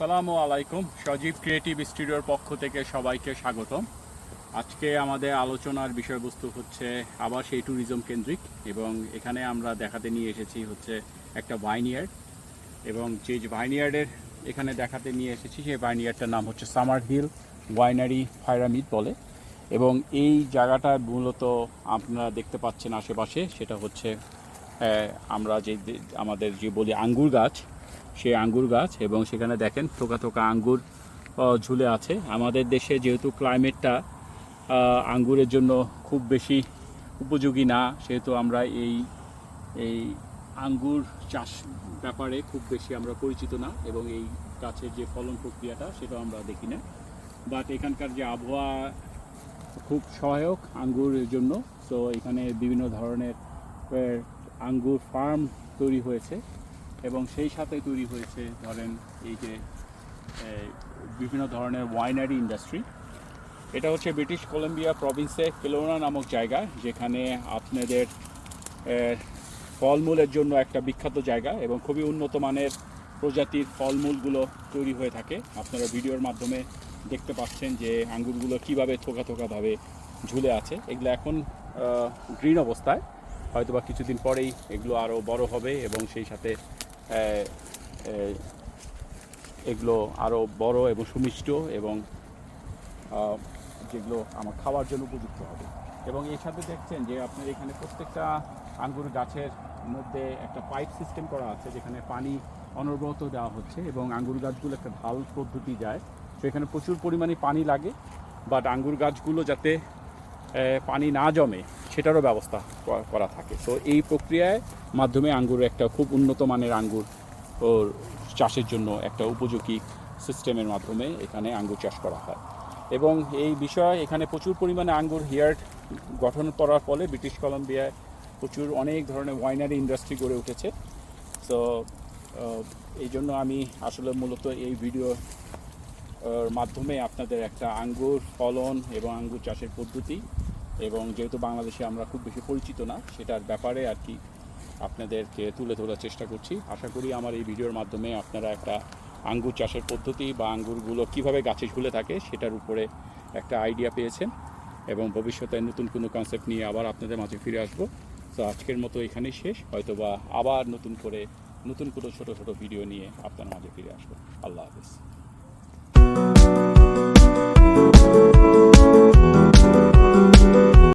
আসসালামু আলাইকুম, সজীব ক্রিয়েটিভ স্টুডিওর পক্ষ থেকে সবাইকে স্বাগতম। আজকে আমাদের আলোচনার বিষয়বস্তু হচ্ছে আবার সেই ট্যুরিজম কেন্দ্রিক এবং এখানে আমরা দেখাতে নিয়ে এসেছি হচ্ছে একটা ভাইনিয়ার্ড এবং যে ভাইনিয়ার্ডের এখানে দেখাতে নিয়ে এসেছি সেই ভাইনিয়ার্ডটার নাম হচ্ছে সামার হিল ওয়াইনারি ফাইরামিড বলে এবং এই জায়গাটা মূলত আপনারা দেখতে পাচ্ছেন আশেপাশে, সেটা হচ্ছে আমরা যে, আমাদের যে বলি আঙ্গুর গাছ সেই আঙ্গুর গাছ এবং সেখানে দেখেন থোকা থোকা আঙ্গুর ঝুলে আছে। আমাদের দেশে যেহেতু ক্লাইমেটটা আঙ্গুরের জন্য খুব বেশি উপযোগী না, সেহেতু আমরা এই এই আঙ্গুর চাষ ব্যাপারে খুব বেশি আমরা পরিচিত না এবং এই গাছের যে ফলন প্রক্রিয়াটা সেটাও আমরা দেখি না। বাট এখানকার যে আবহাওয়া খুব সহায়ক আঙ্গুরের জন্য। তো এখানে বিভিন্ন ধরনের আঙ্গুর ফার্ম তৈরি হয়েছে। এবং সেই সাথে তৈরি হয়েছে ধরেন এই যে বিভিন্ন ধরনের ওয়াইনারি ইন্ডাস্ট্রি এটা হচ্ছে ব্রিটিশ কলম্বিয়া প্রভিন্সে কেলোনা নামক জায়গা, যেখানে আপনাদের ফলমূলের জন্য একটা বিখ্যাত জায়গা এবং খুবই উন্নত মানের প্রজাতির ফলমূলগুলো তৈরি হয়ে থাকে। আপনারা ভিডিওর মাধ্যমে দেখতে পাচ্ছেন যে আঙ্গুরগুলো কীভাবে থোকা থোকাভাবে ঝুলে আছে। এগুলো এখন গ্রিন অবস্থায়। হয়তো বা কিছুদিন পরেই এগুলো আরও বড় হবে এবং সেই সাথে এগুলো আরও বড় এবং সুমিষ্ট এবং যেগুলো আমার খাওয়ার জন্য উপযুক্ত হবে। এবং এর সাথে দেখছেন যে আপনার এখানে প্রত্যেকটা আঙ্গুর গাছের মধ্যে একটা পাইপ সিস্টেম করা আছে যেখানে পানি অনবরত দেওয়া হচ্ছে এবং আঙ্গুর গাছগুলো একটা ঢাল পদ্ধতি যায়। তো এখানে প্রচুর পরিমাণে পানি লাগে বাট আঙ্গুর গাছগুলো যাতে পানি না জমে সেটারও ব্যবস্থা করা- থাকে। তো এই প্রক্রিয়ায় মাধ্যমে আঙ্গুর একটা খুব উন্নত মানের আঙ্গুর ওর চাষের জন্য একটা উপযোগী সিস্টেমের মাধ্যমে এখানে আঙ্গুর চাষ করা হয়। এবং এই বিষয়ে এখানে প্রচুর পরিমাণে আঙ্গুর হিয়ার্ড গঠন করার ফলে ব্রিটিশ কলম্বিয়ায় প্রচুর অনেক ধরনের ওয়াইনারি ইন্ডাস্ট্রি গড়ে উঠেছে। তো এই জন্য আমি আসলে মূলত এই ভিডিও মাধ্যমে আপনাদের একটা আঙ্গুর ফলন এবং আঙ্গুর চাষের পদ্ধতি এবং যেহেতু বাংলাদেশে আমরা খুব বেশি পরিচিত না, সেটার ব্যাপারে আর কি আপনাদেরকে তুলে ধরার চেষ্টা করছি। আশা করি আমার এই ভিডিওর মাধ্যমে আপনারা একটা আঙ্গুর চাষের পদ্ধতি বা আঙ্গুরগুলো কীভাবে গাছে ঝুলে থাকে সেটার উপরে একটা আইডিয়া পেয়েছেন এবং ভবিষ্যতে নতুন কোনো কনসেপ্ট নিয়ে আবার আপনাদের মাঝে ফিরে আসব। তো আজকের মতো এখানেই শেষ হয়তো বা আবার নতুন করে নতুন কোনো ছোটো ছোটো ভিডিও নিয়ে আপনার মাঝে ফিরে আসব। আল্লাহ হাফিজ।